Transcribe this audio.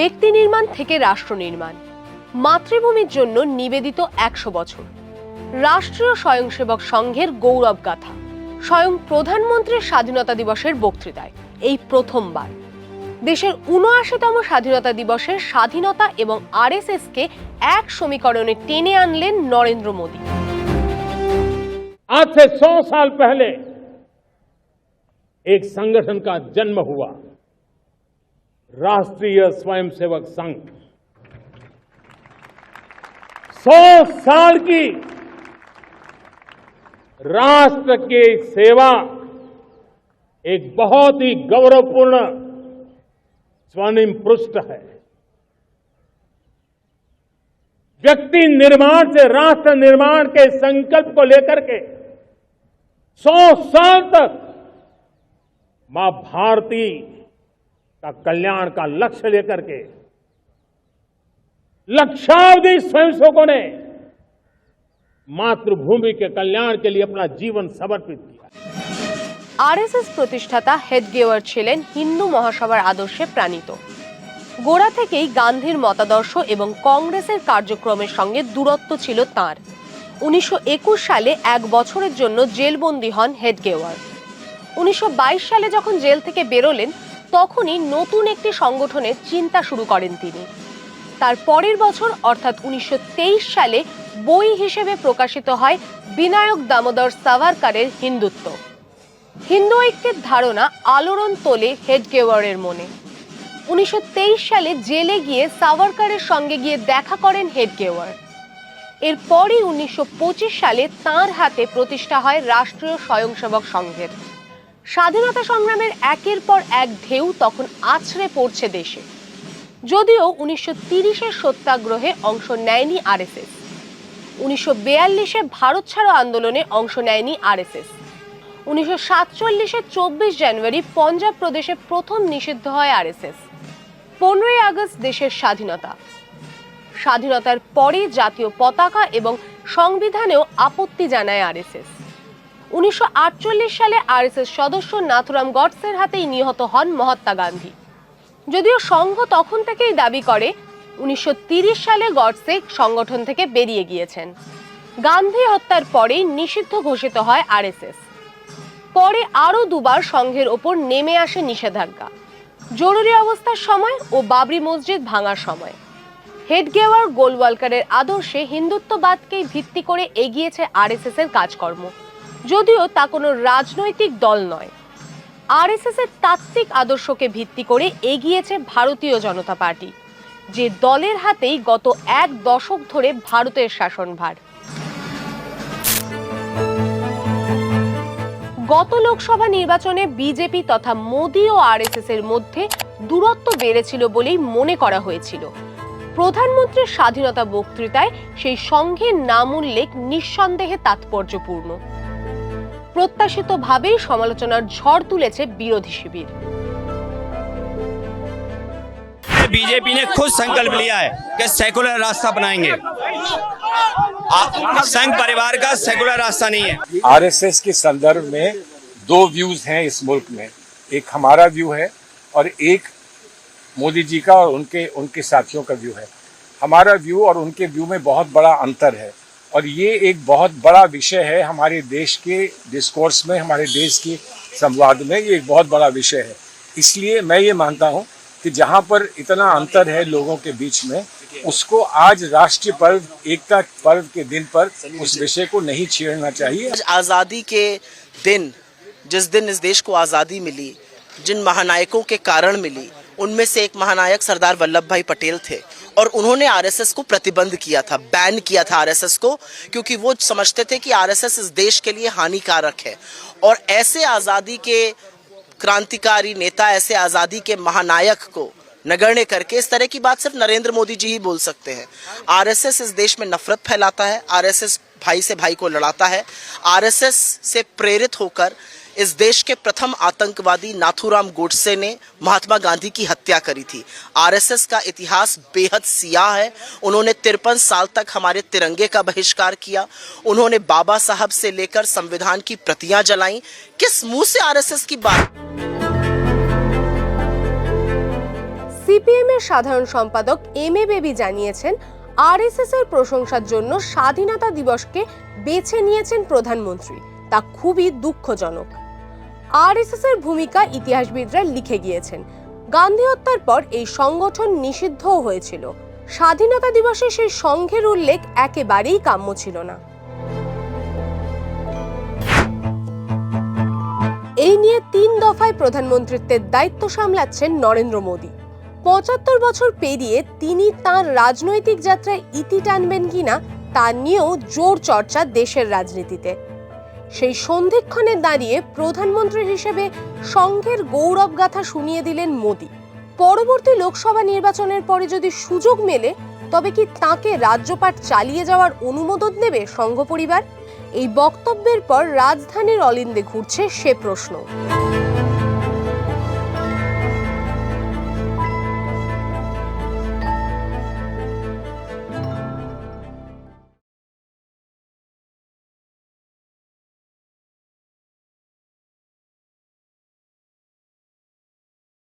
ব্যক্তি নির্মাণ থেকে রাষ্ট্র নির্মাণ মাতৃভূমির জন্য নিবেদিত একশো বছর রাষ্ট্রীয় স্বয়ংসেবক সংঘের গৌরব গাথা স্বয়ং প্রধানমন্ত্রীর স্বাধীনতা দিবসের বক্তৃতায় এই প্রথমবার দেশের উনআশিতম স্বাধীনতা দিবসের স্বাধীনতা এবং আরএসএস কে এক সমীকরণে টেনে আনলেন নরেন্দ্র মোদী आज से सौ साल पहले एक संगठन का जन्म हुआ राष्ट्रीय स्वयंसेवक संघ। सौ साल की राष्ट्र की सेवा एक बहुत ही गौरवपूर्ण स्वर्णिम पृष्ठ है। व्यक्ति निर्माण से, राष्ट्र निर्माण के संकल्प को लेकर के सौ साल तक माँ भारती का कल्याण का लक्ष्य लेकर के लक्षावधि स्वयंसेवकों ने मातृभूमि के कल्याण के लिए अपना जीवन समर्पित किया আরএসএস প্রতিষ্ঠাতা হেডগেওয়ার ছিলেন হিন্দু মহাসভার আদর্শে প্রাণিত গোড়া থেকেই গান্ধীর মতাদর্শ এবং কংগ্রেসের কার্যক্রমের সঙ্গে দূরত্ব ছিল তার উনিশশো সালে এক বছরের জন্য জেলবন্দি হন হেডগেওয়ার উনিশশো সালে যখন জেল থেকে বেরোলেন তখনই নতুন একটি সংগঠনের চিন্তা শুরু করেন তিনি। তার পরের বছর, অর্থাৎ উনিশশো তেইশ সালে, বই হিসেবে প্রকাশিত হয় বিনায়ক দামোদর সাভারকারের হিন্দুত্ব। হিন্দু ঐক্যের ধারণা আলোড়ন তোলে হেডগেওয়ারের মনে। উনিশশো তেইশ সালে জেলে গিয়ে সাভারকারের সঙ্গে গিয়ে দেখা করেন হেডগেওয়ার। এরপরই উনিশশো পঁচিশ সালে তাঁর হাতে প্রতিষ্ঠা হয় রাষ্ট্রীয় স্বয়ংসেবক সংঘের। স্বাধীনতা সংগ্রামের একের পর এক ঢেউ তখন আছড়ে পড়ছে দেশে। যদিও উনিশশো তিরিশের সত্যাগ্রহে অংশ নেয়নি আরএসএস। উনিশশো বিয়াল্লিশে ভারত ছাড়ো আন্দোলনে অংশ নেয়নি আরএসএস। উনিশশো সাতচল্লিশে চব্বিশ জানুয়ারি পঞ্জাব প্রদেশে প্রথম নিষিদ্ধ হয় আরএসএস। পনেরোই আগস্ট দেশের স্বাধীনতা। স্বাধীনতার পরে জাতীয় পতাকা এবং সংবিধানেও আপত্তি জানায় আরএসএস। উনিশশো আটচল্লিশ সালে আরএসএস সদস্য নাথুরাম গডসের হাতেই নিহত হন মহাত্মা গান্ধী। যদিও সংঘ তখন থেকেই দাবি করে, উনিশশো সালে গডসে সংগঠন থেকে বেরিয়ে গিয়েছেন। গান্ধী হত্যার পরেই নিষিদ্ধ ঘোষিত হয় আরএসএস। পরে আরও দুবার সংঘের ওপর নেমে আসে নিষেধাজ্ঞা। জরুরি অবস্থার সময় ও বাবরি মসজিদ ভাঙার সময়। হেডগেওয়ার গোলওয়ালকারের আদর্শে হিন্দুত্ববাদকেই ভিত্তি করে এগিয়েছে আরএসএস এর কাজকর্ম। যদিও তা কোনো রাজনৈতিক দল নয়। আরএসএস এর তাত্ত্বিক আদর্শকে ভিত্তি করে এগিয়েছে ভারতীয় জনতা পার্টি, যে দলের হাতেই গত এক দশক ধরে ভারতের শাসনভার। গত লোকসভা নির্বাচনে বিজেপি তথা মোদী ও আরএসএস এর মধ্যে দূরত্ব বেড়েছিল বলেই মনে করা হয়েছিল। প্রধানমন্ত্রীর স্বাধীনতা বক্তৃতায় সেই সংঘের নাম উল্লেখ নিঃসন্দেহে তাৎপর্যপূর্ণ। প্রত্যাশিতভাবেই সমালোচনার ঝড় তুলেছে বিরোধী শিবির बीजेपी ने खुद संकल्प लिया है कि सेकुलर रास्ता बनाएंगे आ- संघ परिवार का सेकुलर रास्ता नहीं है आरएसएस के संदर्भ में दो व्यूज हैं इस मुल्क में एक हमारा व्यू है और एक मोदी जी का और उनके उनके साथियों का व्यू है हमारा व्यू और उनके व्यू में बहुत बड़ा अंतर है और ये एक बहुत बड़ा विषय है हमारे देश के डिस्कोर्स में, हमारे देश के संवाद में ये एक बहुत बड़ा विषय है। इसलिए मैं ये मानता हूँ कि जहाँ पर इतना अंतर है लोगों के बीच में, उसको आज राष्ट्रीय पर्व, एकता पर्व के दिन पर उस विषय को नहीं छेड़ना चाहिए। आज आज़ादी के दिन, जिस दिन इस देश को आज़ादी मिली, जिन महानायकों के कारण मिली उनमें से एक महानायक सरदार वल्लभ भाई पटेल थे और उन्होंने आरएसएस को प्रतिबंध किया था बैन किया था आरएसएस को, क्योंकि वो समझते थे कि आरएसएस इस देश के लिए हानिकारक है। और ऐसे आज़ादी के क्रांतिकारी नेता, ऐसे आज़ादी के महानायक को नगण्य करके इस तरह की बात सिर्फ़ नरेंद्र मोदी जी ही बोल सकते हैं। आरएसएस इस देश में नफरत फैलाता है, आरएसएस भाई से भाई को लड़ाता है, आरएसएस से प्रेरित होकर इस देश के प्रथम आतंकवादी नाथूराम गोडसे ने महात्मा गांधी की हत्या करी थी आरएसएस का इतिहास बेहद सियाह है उन्होंने तिरपन साल तक हमारे तिरंगे का बहिष्कार किया उन्होंने बाबा साहब से लेकर संविधान की प्रतियां जलाई किस मुंह से आरएसएस की बात সিপিএম এর সংঘের সাধারণ সম্পাদক এম এ বেবি জানিয়েছেন আরএসএস এর প্রশংসার জন্য স্বাধীনতা দিবসকে বেছে নিয়েছেন প্রধানমন্ত্রী তা খুবই দুঃখজনক আরএসএস এর ভূমিকা ইতিহাসবিদরা লিখে গিয়েছেন। গান্ধী হত্যার পর এই সংগঠন নিষিদ্ধও হয়েছিল। স্বাধীনতা দিবসে সেই সংঘের উল্লেখ একেবারেই কাম্য ছিল না। এই নিয়ে তিন দফায় প্রধানমন্ত্রিত্বের দায়িত্ব সামলাচ্ছেন নরেন্দ্র মোদী। পঁচাত্তর বছর পেরিয়ে তিনি তার রাজনৈতিক যাত্রায় ইতি টানবেন কিনা তা নিয়েও জোর চর্চা দেশের রাজনীতিতে। সেই সন্ধিক্ষণে দাঁড়িয়ে প্রধানমন্ত্রী হিসেবে সংঘের গৌরবগাথা শুনিয়ে দিলেন মোদি। পরবর্তী লোকসভা নির্বাচনের পরে যদি সুযোগ মেলে, তবে কি তাকে রাজ্যপাট চালিয়ে যাওয়ার অনুমোদন দেবে সংঘ পরিবার এই বক্তব্যের পর রাজধানীর অলিন্দে ঘুরছে সে প্রশ্ন।